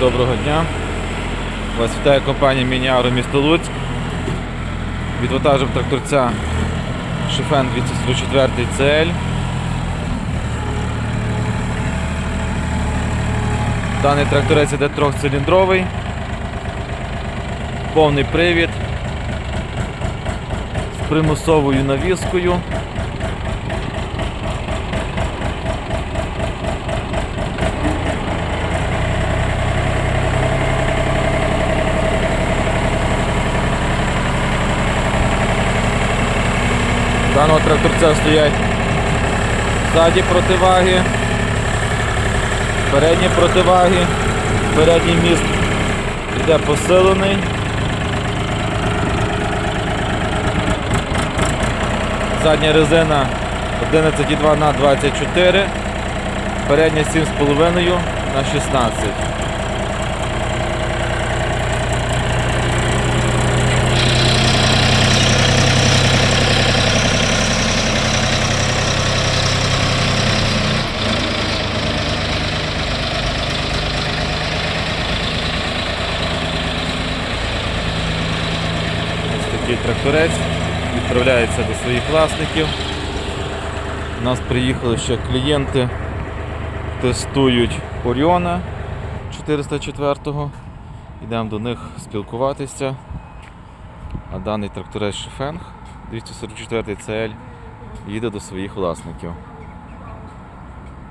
доброго дня. Вас вітає компанія Мініаро місто Луцьк. Від вантажем тракторця Шифен 244 CL. Даний тракторець іде трьохциліндровий, повний привід з примусовою навіскою. Даного тракторця стоять ззаді противаги, передні противаги, передній міст йде посилений. Задня резина 11,2 на 24, передня 7,5 на 16. Такий тракторець відправляється до своїх власників. У нас приїхали ще клієнти, тестують Оріона 404-го. Йдемо до них спілкуватися. А даний тракторець Шефенг 244 CL їде до своїх власників.